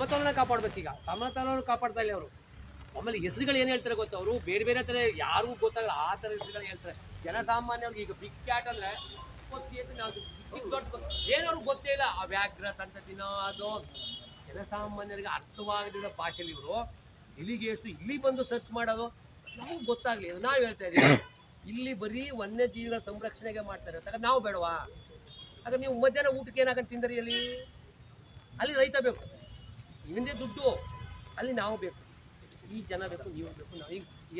ಸಮತೋಲನ ಈಗ ಸಮತೋಲನ ಕಾಪಾಡ್ತಾ ಇಲ್ಲ ಅವರು. ಆಮೇಲೆ ಹೆಸರುಗಳು ಏನು ಹೇಳ್ತಾರೆ ಗೊತ್ತ ಅವರು? ಬೇರೆ ಬೇರೆ ಥರ ಯಾರಿಗೂ ಗೊತ್ತಾಗಲ್ಲ, ಆ ಥರ ಹೆಸರುಗಳು ಹೇಳ್ತಾರೆ. ಜನಸಾಮಾನ್ಯರಿಗೆ ಈಗ ಬಿಗ್ ಕ್ಯಾಟ್ ಅಂದರೆ ಏನವ್ರಿಗೆ ನಾವು ಚಿಕ್ಕ ದೊಡ್ಡ ಏನೋ ಅವ್ರಿಗೆ ಗೊತ್ತೇ ಇಲ್ಲ. ಆ ವ್ಯಾಘ್ರ ಸಂತತಿನ ಅದು. ಜನಸಾಮಾನ್ಯರಿಗೆ ಅರ್ಥವಾಗದಿರೋ ಭಾಷೆಯಲ್ಲಿ ಇವರು. ಡೆಲಿಗೇಟ್ಸ್ ಇಲ್ಲಿ ಬಂದು ಸರ್ಚ್ ಮಾಡೋದು ನಮ್ಗೆ ಗೊತ್ತಾಗ್ಲಿ ನಾವು ಹೇಳ್ತಾ ಇದ್ದೀವಿ ಇಲ್ಲಿ ಬರೀ ವನ್ಯಜೀವಿಗಳ ಸಂರಕ್ಷಣೆಗೆ ಮಾಡ್ತಾರೆ ತಗ ನಾವು ಬೇಡವಾ? ಹಾಗಾದ್ರೆ ನೀವು ಮಧ್ಯಾಹ್ನ ಊಟಕ್ಕೆ ಏನಾಗಂತ ತಿಂದರಿ ಅಲ್ಲಿ? ಅಲ್ಲಿ ರೈತ ಬೇಕು. ನಿಮ್ದೇ ದುಡ್ಡು, ಅಲ್ಲಿ ನಾವು ಬೇಕು. ಈ ಜನ ಬೇಕು, ನೀವು ಬೇಕು, ನಾವು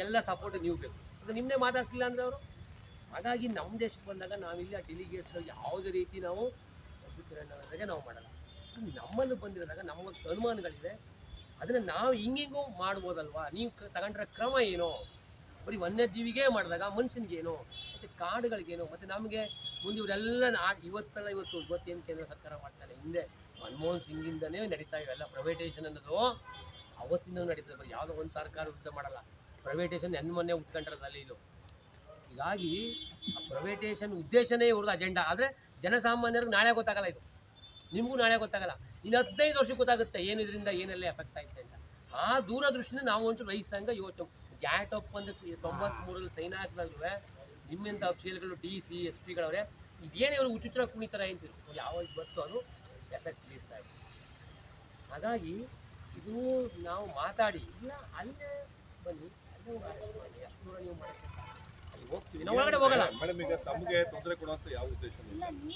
ಎಲ್ಲ ಸಪೋರ್ಟ್ ನೀವು ಬೇಕು. ಅದು ನಿಮ್ಮನ್ನೇ ಮಾತಾಡ್ಸಿಲ್ಲ ಅಂದರೆ ಅವರು? ಹಾಗಾಗಿ ನಮ್ಮ ದೇಶಕ್ಕೆ ಬಂದಾಗ ನಾವಿಲ್ಲಿ ಆ ಡೆಲಿಗೇಟ್ಸ್ಗಳಿಗೆ ಯಾವುದೇ ರೀತಿ ನಾವು ಅಭಿಪ್ರಾಯ ನಾವು ಮಾಡಲ್ಲ. ನಮ್ಮಲ್ಲಿ ಬಂದಿರೋದಾಗ ನಮ್ಮ ಅನುಮಾನಗಳಿವೆ ಅದನ್ನು ನಾವು ಹಿಂಗಿಂಗೂ ಮಾಡ್ಬೋದಲ್ವಾ? ನೀವು ತಗೊಂಡ್ರೆ ಕ್ರಮ ಏನು? ಬರೀ ವನ್ಯಜೀವಿಗೆ ಮಾಡಿದಾಗ ಮನುಷ್ಯನಿಗೇನು? ಮತ್ತು ಕಾಡುಗಳಿಗೇನು? ಮತ್ತು ನಮಗೆ ಮುಂದೆ ಇವರೆಲ್ಲ ನಾ ಇವತ್ತಲ್ಲ ಇವತ್ತು ಇವತ್ತೇನು ಕೇಂದ್ರ ಸರ್ಕಾರ ಮಾಡ್ತಾರೆ? ಹಿಂದೆ ಮನಮೋಹನ್ ಸಿಂಗಿಂದನೇ ನಡೀತಾ ಇವೆಲ್ಲ ಪ್ರೈವೇಟೈಸೇಷನ್ ಅನ್ನೋದು. ಅವತ್ತಿಂದ ನಡೀತದೆ ಯಾವುದೋ ಒಂದು ಸರ್ಕಾರ ವಿರುದ್ಧ ಮಾಡಲ್ಲ. ಪ್ರೈವೇಟೇಷನ್ ಹೆಣ್ಣು ಮೊನ್ನೆ ಉಟ್ಕೊಂಡಿರೋದಲ್ಲಿ ಇದು ಹೀಗಾಗಿ ಆ ಪ್ರೈವೇಟೇಷನ್ ಉದ್ದೇಶನೇ ಇವ್ರದ್ದು ಅಜೆಂಡಾ ಆದರೆ ಜನಸಾಮಾನ್ಯರಿಗೆ ನಾಳೆ ಗೊತ್ತಾಗಲ್ಲ ಇದು. ನಿಮಗೂ ನಾಳೆ ಗೊತ್ತಾಗಲ್ಲ. ಇನ್ನು ಹದಿನೈದು ವರ್ಷಕ್ಕೆ ಗೊತ್ತಾಗುತ್ತೆ ಏನು ಇದರಿಂದ ಏನೆಲ್ಲ ಎಫೆಕ್ಟ್ ಆಯಿತು ಅಂತ. ಆ ದೂರದೃಷ್ಟಿನ ನಾವು ಒಂಚೂರು ರೈತ ಸಂಘ ಯೋಚನೆ ಗ್ಯಾಟ್ ಒಪ್ಪಂದ ತೊಂಬತ್ಮೂರಲ್ಲಿ ಸೈನ್ ಹಾಕಿದಾಗಲೂ ನಿಮ್ಮಿಂದ ಅಫಿಷಿಯಲ್ಗಳು ಡಿ ಸಿ ಎಸ್ ಪಿಗಳವ್ರೆ ಇದೇನೇ ಇವರು ಹುಚ್ಚುಚ್ಚರ ಕುಣಿತಾರೆ ಅಂತಿರು ಯಾವಾಗ ಬರ್ತೋ ಅದು ಎಫೆಕ್ಟ್ ಬೀರ್ತಾ ಇದೆ. ಹಾಗಾಗಿ ಇದು ನಾವು ಮಾತಾಡಿ ಇಲ್ಲ ಅಲ್ಲೇ ಬನ್ನಿ ಅಲ್ಲೇ ಹೋಗಿ ಅರೆಸ್ಟ್ ಮಾಡಿ ಅಷ್ಟು ದೂರ ನೀವು ಮಾಡಿ ಅಲ್ಲಿ ಹೋಗ್ತೀವಿ. ನಾವು ಒಳಗಡೆ ಹೋಗಲ್ಲ. ಮೇಡಮ್ ಈಗ ತಮಗೆ ತೊಂದರೆ ಕೊಡುವಂತ ಯಾವ ಉದ್ದೇಶ ಇಲ್ಲ